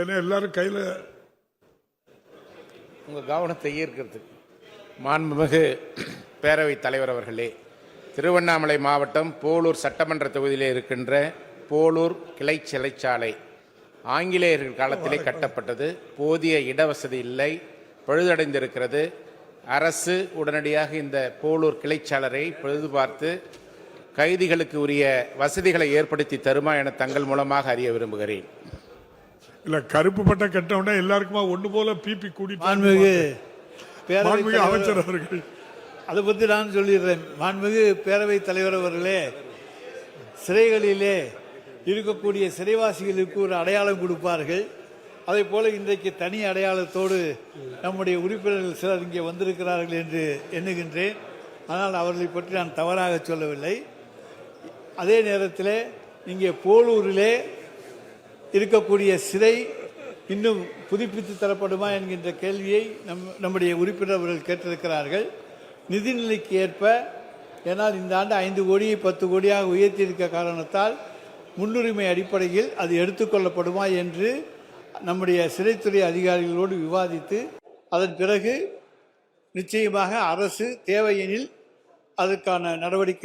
ஏன்னா எல்லாரும் கையில் உங்கள் கவனத்தை ஈர்க்கிறதுக்கு மாண்புமிகு பேரவைத் தலைவர் அவர்களே திருவண்ணாமலை மாவட்டம் போலூர் சட்டமன்ற தொகுதியிலே இருக்கின்ற போலூர் கிளை சிறைச்சாலை ஆங்கிலேயர்கள் காலத்திலே கட்டப்பட்டது. போதிய இடவசதி இல்லை பழுதடைந்திருக்கிறது. அரசு உடனடியாக இந்த போலூர் கிளைச்சாலரை பழுது பார்த்து கைதிகளுக்கு உரிய வசதிகளை ஏற்படுத்தி தருமா என தங்கள் மூலமாக அறிய விரும்புகிறேன். இல்ல கருப்பு பட்டை கட்டவுடனே எல்லாருக்குமா ஒண்ணு போல பிபி கூட்டிட்டு மாண்புமிகு மாண்புமிகு அமைச்சர் அவர்கள். அதை பற்றி நான் சொல்லிடுறேன். மாண்புமிகு பேரவைத் தலைவர் அவர்களே சிறைகளிலே இருக்கக்கூடிய சிறைவாசிகளுக்கு ஒரு அடையாளம் கொடுப்பார்கள். அதே போல இன்றைக்கு தனி அடையாளத்தோடு நம்முடைய உறுப்பினர்கள் சிலர் இங்கே வந்திருக்கிறார்கள் என்று எண்ணுகின்றேன். ஆனால் அவர்களை பற்றி நான் தவறாக சொல்லவில்லை. அதே நேரத்தில் இங்கே போலூரிலே இருக்கக்கூடிய சிறை இன்னும் புதுப்பித்து தரப்படுமா என்கின்ற கேள்வியை நம் நம்முடைய உறுப்பினர் அவர்கள் கேட்டிருக்கிறார்கள். நிதிநிலைக்கு ஏற்ப ஏன்னால் இந்த ஆண்டு ஐந்து கோடியை பத்து கோடியாக உயர்த்தியிருக்க காரணத்தால் முன்னுரிமை அடிப்படையில் அது எடுத்துக்கொள்ளப்படுமா என்று நம்முடைய சிறைத்துறை அதிகாரிகளோடு விவாதித்து அதன் பிறகு நிச்சயமாக அரசு தேவையெனில் அதற்கான நடவடிக்கை